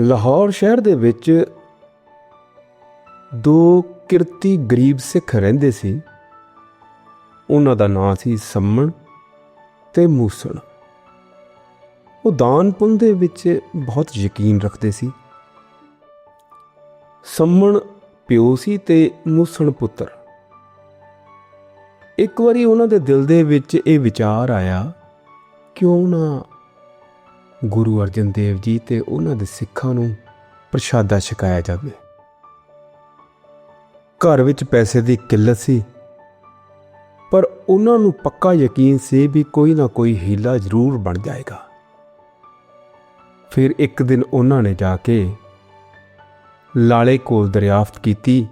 ਲਾਹੌਰ ਸ਼ਹਿਰ ਦੇ ਵਿੱਚ ਦੋ ਕਿਰਤੀ ਗਰੀਬ ਸਿੱਖ ਰਹਿੰਦੇ ਸੀ। ਉਹਨਾਂ ਦਾ ਨਾਂ ਸੀ ਸੰਮਣ ਤੇ ਮੂਸਣ। ਉਹ ਦਾਨ ਪੁੰਨ ਦੇ ਵਿੱਚ ਬਹੁਤ ਯਕੀਨ ਰੱਖਦੇ ਸੀ। ਸੰਮਣ ਪਿਓ ਸੀ ਤੇ ਮੂਸਣ ਪੁੱਤਰ। ਇੱਕ ਵਾਰੀ ਉਹਨਾਂ ਦੇ ਦਿਲ ਦੇ ਵਿੱਚ ਇਹ ਵਿਚਾਰ ਆਇਆ, ਕਿਉਂ ਨਾ ਗੁਰੂ ਅਰਜਨ ਦੇਵ ਜੀ ਤੇ ਉਹਨਾਂ ਦੇ ਸਿੱਖਾਂ ਨੂੰ ਪ੍ਰਸ਼ਾਦਾ ਛਕਾਇਆ ਜਾਵੇ। ਘਰ ਵਿੱਚ ਪੈਸੇ ਦੀ ਕਿੱਲਤ ਸੀ, ਪਰ ਉਹਨਾਂ ਨੂੰ ਪੱਕਾ ਯਕੀਨ ਸੀ ਵੀ ਕੋਈ ਨਾ ਕੋਈ ਹੀਲਾ ਜ਼ਰੂਰ ਬਣ ਜਾਏਗਾ। ਫਿਰ ਇੱਕ ਦਿਨ ਉਹਨਾਂ ਨੇ ਜਾ ਕੇ ਲਾਲੇ ਕੋਲ ਦਰਿਆਫਤ ਕੀਤੀ,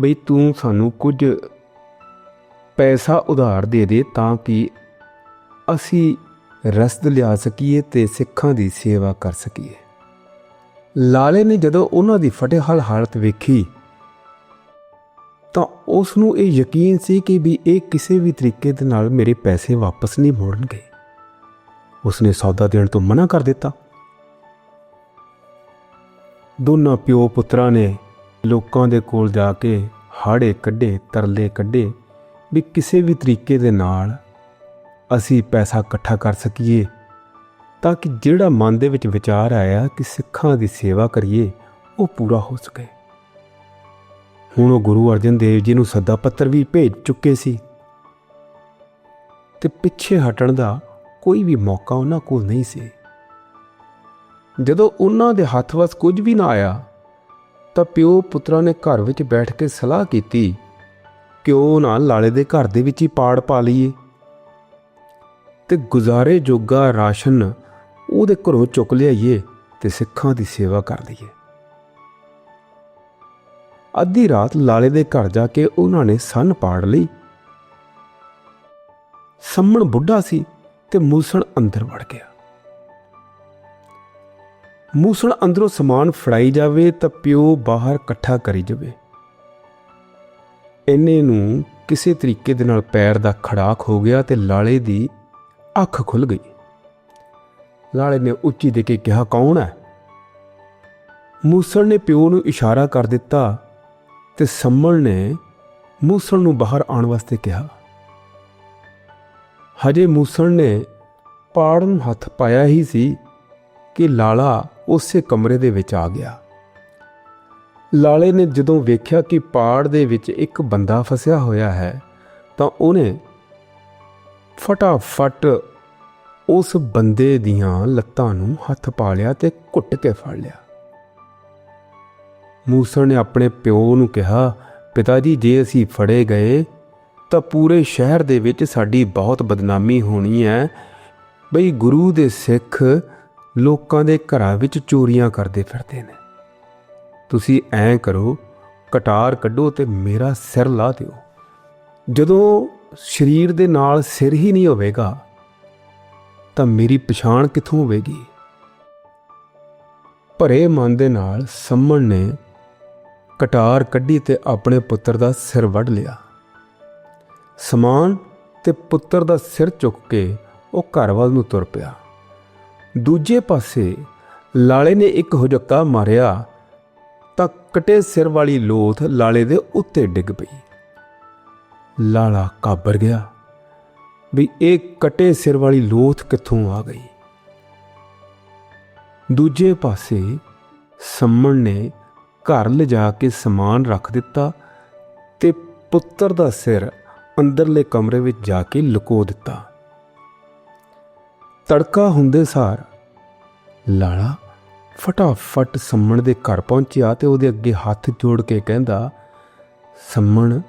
ਬਈ ਤੂੰ ਸਾਨੂੰ ਕੁਝ ਪੈਸਾ ਉਧਾਰ ਦੇ ਦੇ ਤਾਂ ਕਿ ਅਸੀਂ ਰਸਦ ਲਿਆ ਸਕੀਏ ਤੇ ਸਿੱਖਾਂ ਦੀ ਸੇਵਾ ਕਰ ਸਕੀਏ। ਲਾਲੇ ਨੇ ਜਦੋਂ ਉਹਨਾਂ ਦੀ ਫਟੇਹਾਲ ਹਾਲਤ ਵੇਖੀ, ਤਾਂ ਉਸ ਨੂੰ ਇਹ ਯਕੀਨ ਸੀ ਕਿ ਵੀ ਇਹ ਕਿਸੇ ਵੀ ਤਰੀਕੇ ਦੇ ਨਾਲ ਮੇਰੇ ਪੈਸੇ ਵਾਪਸ ਨਹੀਂ ਮੋੜਨਗੇ। ਉਸਨੇ ਸੌਦਾ ਦੇਣ ਤੋਂ ਮਨਾ ਕਰ ਦਿੱਤਾ। ਦੋਨਾਂ ਪਿਓ ਪੁੱਤਰਾਂ ਨੇ ਲੋਕਾਂ ਦੇ ਕੋਲ ਜਾ ਕੇ ਹਾੜੇ ਕੱਢੇ, ਤਰਲੇ ਕੱਢੇ ਵੀ ਕਿਸੇ ਵੀ ਤਰੀਕੇ ਦੇ ਨਾਲ ਅਸੀਂ ਪੈਸਾ ਇਕੱਠਾ ਕਰ ਸਕੀਏ, ਤਾਂ ਕਿ ਜਿਹੜਾ ਮਨ ਦੇ ਵਿੱਚ ਵਿਚਾਰ ਆਇਆ ਕਿ ਸਿੱਖਾਂ ਦੀ ਸੇਵਾ ਕਰੀਏ, ਉਹ ਪੂਰਾ ਹੋ ਸਕੇ। ਹੁਣ ਉਹ ਗੁਰੂ ਅਰਜਨ ਦੇਵ ਜੀ ਨੂੰ ਸੱਦਾ ਪੱਤਰ ਵੀ ਭੇਜ ਚੁੱਕੇ ਸੀ। ਤੇ ਪਿੱਛੇ ਹਟਣ ਦਾ ਕੋਈ ਵੀ ਮੌਕਾ ਉਹਨਾਂ ਕੋਲ ਨਹੀਂ ਸੀ। ਜਦੋਂ ਉਹਨਾਂ ਦੇ ਹੱਥ ਵਸ ਕੁਝ ਵੀ ਨਾ ਆਇਆ, ਤਾਂ ਪਿਓ ਪੁੱਤਰਾਂ ਨੇ ਘਰ ਵਿੱਚ ਬੈਠ ਕੇ ਸਲਾਹ ਕੀਤੀ ਕਿ ਉਹ ਨਾ ਲਾਲੇ ਦੇ ਘਰ ਦੇ ਵਿੱਚ ਹੀ ਪਾੜ ਪਾ ਲਈਏ। ਤੇ ਗੁਜ਼ਾਰੇ ਜੋਗਾ ਰਾਸ਼ਨ ਉਹਦੇ ਘਰੋਂ ਚੁੱਕ ਲਿਆਈਏ ਤੇ ਸਿੱਖਾਂ ਦੀ ਸੇਵਾ ਕਰ ਲਈਏ। ਅੱਧੀ ਰਾਤ ਲਾਲੇ ਦੇ ਘਰ ਜਾ ਕੇ ਉਹਨਾਂ ਨੇ ਸੰਨ ਪਾੜ ਲਈ। ਸੰਮਣ ਬੁੱਢਾ ਸੀ ਤੇ ਮੂਸਣ ਅੰਦਰ ਵੜ ਗਿਆ। ਮੂਸਣ ਅੰਦਰੋਂ ਸਮਾਨ ਫੜਾਈ ਜਾਵੇ ਤਾਂ ਪਿਓ ਬਾਹਰ ਇਕੱਠਾ ਕਰੀ ਜਾਵੇ। ਇੰਨੇ ਨੂੰ ਕਿਸੇ ਤਰੀਕੇ ਦੇ ਨਾਲ ਪੈਰ ਦਾ ਖੜਾਕ ਹੋ ਗਿਆ ਤੇ ਲਾਲੇ ਦੀ ਅੱਖ ਖੁੱਲ ਗਈ। ਲਾਲੇ ਨੇ ਉੱਚੀ ਦੇ ਕੇ ਕਿਹਾ, ਕੌਣ ਹੈ? ਮੂਸਣ ਨੇ ਪਿਓ ਨੂੰ ਇਸ਼ਾਰਾ ਕਰ ਦਿੱਤਾ ਤੇ ਸੰਮਲ ਨੇ ਮੂਸਣ ਨੂੰ ਬਾਹਰ ਆਉਣ ਵਾਸਤੇ ਕਿਹਾ। ਹਜੇ ਮੂਸਣ ਨੇ ਪਾੜ ਨੂੰ ਹੱਥ ਪਾਇਆ ਹੀ ਸੀ ਕਿ ਲਾਲਾ ਉਸੇ ਕਮਰੇ ਦੇ ਵਿੱਚ ਆ ਗਿਆ। ਲਾਲੇ ਨੇ ਜਦੋਂ ਵੇਖਿਆ ਕਿ ਪਾੜ ਦੇ ਵਿੱਚ ਇੱਕ ਬੰਦਾ ਫਸਿਆ ਹੋਇਆ ਹੈ ਤਾਂ ਉਹਨੇ ਫਟਾਫਟ ਉਸ ਬੰਦੇ ਦੀਆਂ ਲੱਤਾਂ ਨੂੰ ਹੱਥ ਪਾ ਲਿਆ ਤੇ ਘੁੱਟ ਕੇ ਫੜ ਲਿਆ। ਮੂਸਾ ਨੇ ਆਪਣੇ ਪਿਓ ਨੂੰ ਕਿਹਾ, ਪਿਤਾ ਜੀ, ਜੇ ਅਸੀਂ ਫੜੇ ਗਏ, ਤਾਂ ਪੂਰੇ ਸ਼ਹਿਰ ਦੇ ਵਿੱਚ ਸਾਡੀ ਬਹੁਤ ਬਦਨਾਮੀ ਹੋਣੀ ਹੈ। ਬਈ, ਗੁਰੂ ਦੇ ਸਿੱਖ ਲੋਕਾਂ ਦੇ ਘਰਾਂ ਵਿੱਚ ਚੋਰੀਆਂ ਕਰਦੇ ਫਿਰਦੇ ਨੇ। ਤੁਸੀਂ ਐਂ ਕਰੋ, ਕਟਾਰ ਕੱਢੋ ਤੇ ਮੇਰਾ ਸਿਰ ਲਾ ਦਿਓ। ਜਦੋਂ ਸਰੀਰ ਦੇ ਨਾਲ ਸਿਰ ਹੀ ਨਹੀਂ ਹੋਵੇਗਾ, ਤਾਂ ਮੇਰੀ ਪਛਾਣ ਕਿੱਥੋਂ ਹੋਵੇਗੀ? ਭਰੇ ਮਨ ਦੇ ਨਾਲ ਸੰਮਣ ਨੇ ਕਟਾਰ ਕੱਢੀ ਤੇ ਆਪਣੇ ਪੁੱਤਰ ਦਾ ਸਿਰ ਵੱਢ ਲਿਆ। ਸਮਾਨ ਤੇ ਪੁੱਤਰ ਦਾ ਸਿਰ ਚੁੱਕ ਕੇ ਉਹ ਘਰ ਵੱਲ ਨੂੰ ਤੁਰ ਪਿਆ। ਦੂਜੇ ਪਾਸੇ ਲਾਲੇ ਨੇ ਇੱਕ ਹੁਜੱਕਾ ਮਾਰਿਆ, ਤਾਂ ਕਟੇ ਸਿਰ ਵਾਲੀ ਲੋਥ ਲਾਲੇ ਦੇ ਉੱਤੇ ਡਿੱਗ ਪਈ। ਲਾਲਾ ਕਾਬਰ ਗਿਆ ਵੀ ਇਹ ਕਟੇ ਸਿਰ ਵਾਲੀ ਲੋਥ ਕਿੱਥੋਂ ਆ ਗਈ। ਦੂਜੇ ਪਾਸੇ ਸੰਮਣ ਨੇ ਘਰ ਲਿਜਾ ਕੇ ਸਮਾਨ ਰੱਖ ਦਿੱਤਾ ਤੇ ਪੁੱਤਰ ਦਾ ਸਿਰ ਅੰਦਰਲੇ ਕਮਰੇ ਵਿੱਚ ਜਾ ਕੇ ਲੁਕੋ ਦਿੱਤਾ। ਤੜਕਾ ਹੁੰਦੇ ਸਾਰ ਲਾਲਾ ਫਟਾਫਟ ਸੰਮਣ ਦੇ ਘਰ ਪਹੁੰਚਿਆ ਤੇ ਉਹਦੇ ਅੱਗੇ ਹੱਥ ਜੋੜ ਕੇ ਕਹਿੰਦਾ, ਸੰਮਣ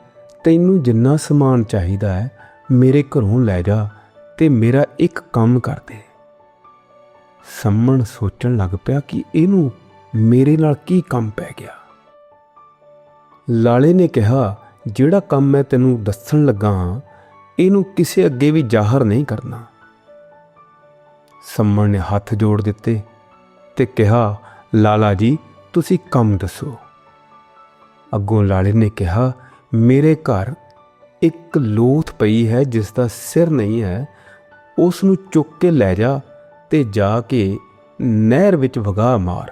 ਤੈਨੂੰ ਜਿੰਨਾ ਸਮਾਨ ਚਾਹੀਦਾ ਹੈ, ਮੇਰੇ ਘਰੋਂ ਲੈ ਜਾ ਤੇ ਮੇਰਾ ਇੱਕ ਕੰਮ ਕਰ ਦੇ। ਸੰਮਣ ਸੋਚਣ ਲੱਗ ਪਿਆ ਕਿ ਇਹਨੂੰ ਮੇਰੇ ਨਾਲ ਕੀ ਕੰਮ ਪੈ ਗਿਆ। ਲਾਲੇ ਨੇ ਕਿਹਾ, ਜਿਹੜਾ ਕੰਮ ਮੈਂ ਤੈਨੂੰ ਦੱਸਣ ਲੱਗਾ ਹਾਂ, ਇਹਨੂੰ ਕਿਸੇ ਅੱਗੇ ਵੀ ਜ਼ਾਹਰ ਨਹੀਂ ਕਰਨਾ। ਸੰਮਣ ਨੇ ਹੱਥ ਜੋੜ ਦਿੱਤੇ ਤੇ ਕਿਹਾ, ਲਾਲਾ ਜੀ, ਤੁਸੀਂ ਕੰਮ ਦੱਸੋ। ਅੱਗੋਂ ਲਾਲੇ ਨੇ ਕਿਹਾ ਮੇਰੇ ਘਰ ਇੱਕ ਲੋਥ ਪਈ ਹੈ ਜਿਸ ਦਾ ਸਿਰ ਨਹੀਂ ਹੈ। ਉਸ ਨੂੰ ਚੁੱਕ ਕੇ ਲੈ ਜਾ ਤੇ ਜਾ ਕੇ ਨਹਿਰ ਵਿੱਚ ਵਗਾ ਮਾਰ।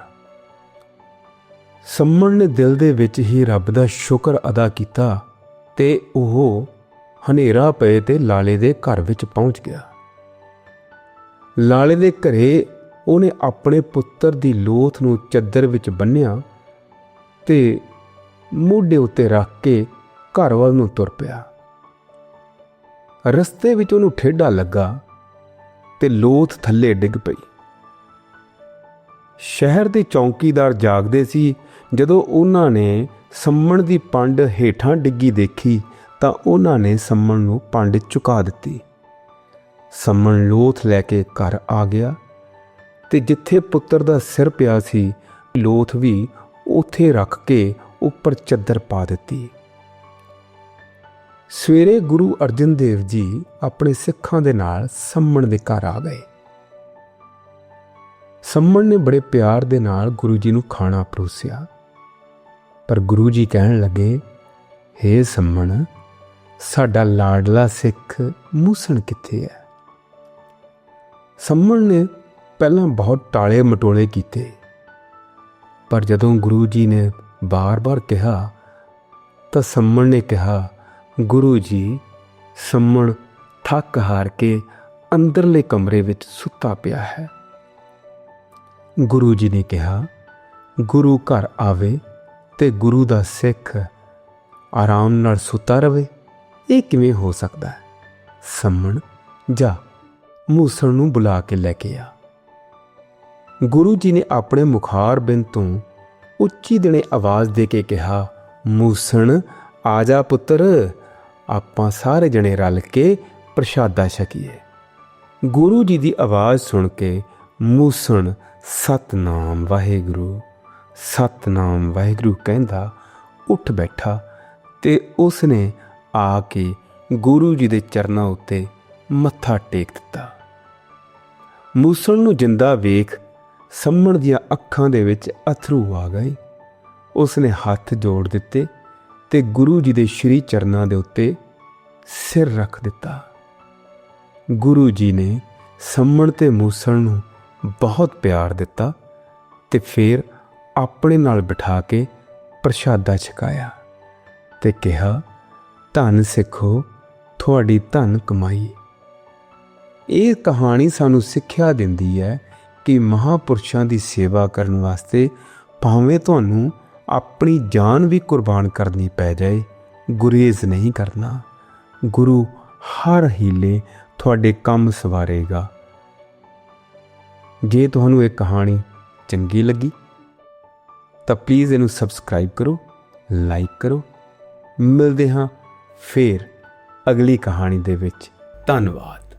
ਸੰਮਣ ਨੇ ਦਿਲ ਦੇ ਵਿੱਚ ਹੀ ਰੱਬ ਦਾ ਸ਼ੁਕਰ ਅਦਾ ਕੀਤਾ ਤੇ ਉਹ ਹਨੇਰਾ ਪਏ ਤੇ ਲਾਲੇ ਦੇ ਘਰ ਵਿੱਚ ਪਹੁੰਚ ਗਿਆ। ਲਾਲੇ ਦੇ ਘਰੇ ਉਹਨੇ ਆਪਣੇ ਪੁੱਤਰ ਦੀ ਲੋਥ ਨੂੰ ਚੱਦਰ ਵਿੱਚ ਬੰਨਿਆ ਤੇ ਮੋਢੇ ਉੱਤੇ ਰੱਖ ਕੇ ਘਰ ਵੱਲ ਨੂੰ ਤੁਰ ਪਿਆ। ਰਸਤੇ ਵਿੱਚ ਉਹਨੂੰ ਠੇਡਾ ਲੱਗਾ ਤੇ ਲੋਥ ਥੱਲੇ ਡਿੱਗ ਪਈ। ਸ਼ਹਿਰ ਦੇ ਚੌਂਕੀਦਾਰ ਜਾਗਦੇ ਸੀ, ਜਦੋਂ ਉਹਨਾਂ ਨੇ ਸੰਮਣ ਦੀ ਪੰਡ ਹੇਠਾਂ ਡਿੱਗੀ ਦੇਖੀ, ਤਾਂ ਉਹਨਾਂ ਨੇ ਸੰਮਣ ਨੂੰ ਪੰਡ ਚੁਕਾ ਦਿੱਤੀ। ਸੰਮਣ ਲੋਥ ਲੈ ਕੇ ਘਰ ਆ ਗਿਆ ਤੇ ਜਿੱਥੇ ਪੁੱਤਰ ਦਾ ਸਿਰ ਪਿਆ ਸੀ, ਲੋਥ ਵੀ ਉੱਥੇ ਰੱਖ ਕੇ ਉੱਪਰ ਚੱਦਰ ਪਾ ਦਿੱਤੀ। ਸਵੇਰੇ ਗੁਰੂ ਅਰਜਨ ਦੇਵ ਜੀ ਆਪਣੇ ਸਿੱਖਾਂ ਦੇ ਨਾਲ ਸੰਮਣ ਦੇ ਘਰ ਆ ਗਏ। ਸੰਮਣ ਨੇ ਬੜੇ ਪਿਆਰ ਦੇ ਨਾਲ ਗੁਰੂ ਜੀ ਨੂੰ ਖਾਣਾ ਪਰੋਸਿਆ। ਪਰ ਗੁਰੂ ਜੀ ਕਹਿਣ ਲੱਗੇ, ਹੇ ਸੰਮਣ, ਸਾਡਾ ਲਾਡਲਾ ਸਿੱਖ ਮੂਸਣ ਕਿੱਥੇ ਹੈ? ਸੰਮਣ ਨੇ ਪਹਿਲਾਂ ਬਹੁਤ ਟਾਲੇ ਮਟੋਲੇ ਕੀਤੇ। ਪਰ ਜਦੋਂ ਗੁਰੂ ਜੀ ਨੇ ਬਾਰ-ਬਾਰ ਕਿਹਾ, ਤਾਂ ਸੰਮਣ ਨੇ ਕਿਹਾ ਗੁਰੂ ਜੀ ਸੰਮਣ ਥੱਕ ਹਾਰ ਕੇ ਅੰਦਰਲੇ ਕਮਰੇ ਵਿੱਚ ਸੁੱਤਾ ਪਿਆ ਹੈ। ਗੁਰੂ ਜੀ ਨੇ ਕਿਹਾ, ਗੁਰੂ ਘਰ ਆਵੇ ਤੇ ਗੁਰੂ ਦਾ ਸਿੱਖ ਆਰਾਮ ਨਾਲ ਸੁੱਤਾ ਰਵੇ। ਇਹ ਕਿਵੇਂ ਹੋ ਸਕਦਾ ਹੈ? ਸੰਮਣ, ਜਾ, ਮੂਸਣ ਨੂੰ ਬੁਲਾ ਕੇ ਲੈ ਕੇ ਆ। ਗੁਰੂ ਜੀ ਨੇ ਆਪਣੇ ਮੁਖਾਰ ਬਿੰਦ ਤੋਂ ਉੱਚੀ ਦਿਨੇ ਆਵਾਜ਼ ਦੇ ਕੇ ਕਿਹਾ, ਮੂਸਣ, ਆ ਜਾ ਪੁੱਤਰ ਆਪਾਂ ਸਾਰੇ ਜਣੇ ਰਲ ਕੇ ਪ੍ਰਸ਼ਾਦਾ ਛਕੀਏ। ਗੁਰੂ ਜੀ ਦੀ ਆਵਾਜ਼ ਸੁਣ ਕੇ ਮੂਸਣ, ਸਤਨਾਮ ਵਾਹਿਗੁਰੂ ਸਤਨਾਮ ਵਾਹਿਗੁਰੂ ਕਹਿੰਦਾ, ਉੱਠ ਬੈਠਾ। ਤੇ ਉਸ ਨੇ ਆ ਕੇ ਗੁਰੂ ਜੀ ਦੇ ਚਰਨਾਂ ਉੱਤੇ ਮੱਥਾ ਟੇਕ ਦਿੱਤਾ। ਮੂਸਣ ਨੂੰ ਜਿੰਦਾ ਵੇਖ ਸੰਮਣ ਦੀਆਂ ਅੱਖਾਂ ਦੇ ਵਿੱਚ ਅਥਰੂ ਆ ਗਏ। ਉਸ ਨੇ ਹੱਥ ਜੋੜ ਦਿੱਤੇ ਤੇ ਗੁਰੂ ਜੀ ਦੇ ਸ਼੍ਰੀ ਚਰਨਾਂ ਦੇ ਉੱਤੇ ਸਿਰ ਰੱਖ ਦਿੱਤਾ। ਗੁਰੂ ਜੀ ਨੇ ਸੰਮਣ ਤੇ ਮੂਸਣ ਨੂੰ ਬਹੁਤ ਪਿਆਰ ਦਿੱਤਾ ਤੇ ਫਿਰ ਆਪਣੇ ਨਾਲ ਬਿਠਾ ਕੇ ਪ੍ਰਸ਼ਾਦਾ ਛਕਾਇਆ ਤੇ ਕਿਹਾ, ਧੰਨ ਸਿੱਖੋ, ਤੁਹਾਡੀ ਧਨ ਕਮਾਈ। ਇਹ ਕਹਾਣੀ ਸਾਨੂੰ ਸਿੱਖਿਆ ਦਿੰਦੀ ਹੈ ਕਿ ਮਹਾਪੁਰਸ਼ਾਂ ਦੀ ਸੇਵਾ ਕਰਨ ਵਾਸਤੇ ਭਾਵੇਂ ਤੁਹਾਨੂੰ ਆਪਣੀ ਜਾਨ ਵੀ ਕੁਰਬਾਨ ਕਰਨੀ ਪੈ ਜਾਏ, ਗੁਰੇਜ਼ ਨਹੀਂ ਕਰਨਾ। ਗੁਰੂ ਹਰ ਹੀਲੇ ਤੁਹਾਡੇ ਕੰਮ ਸਵਾਰੇਗਾ। ਜੇ ਤੁਹਾਨੂੰ ਇਹ ਕਹਾਣੀ ਚੰਗੀ ਲੱਗੀ, ਤਾਂ ਪਲੀਜ਼ ਇਹਨੂੰ ਸਬਸਕ੍ਰਾਈਬ ਕਰੋ ਲਾਈਕ ਕਰੋ। ਮਿਲਦੇ ਹਾਂ ਫੇਰ ਅਗਲੀ ਕਹਾਣੀ ਦੇ ਵਿੱਚ। ਧੰਨਵਾਦ।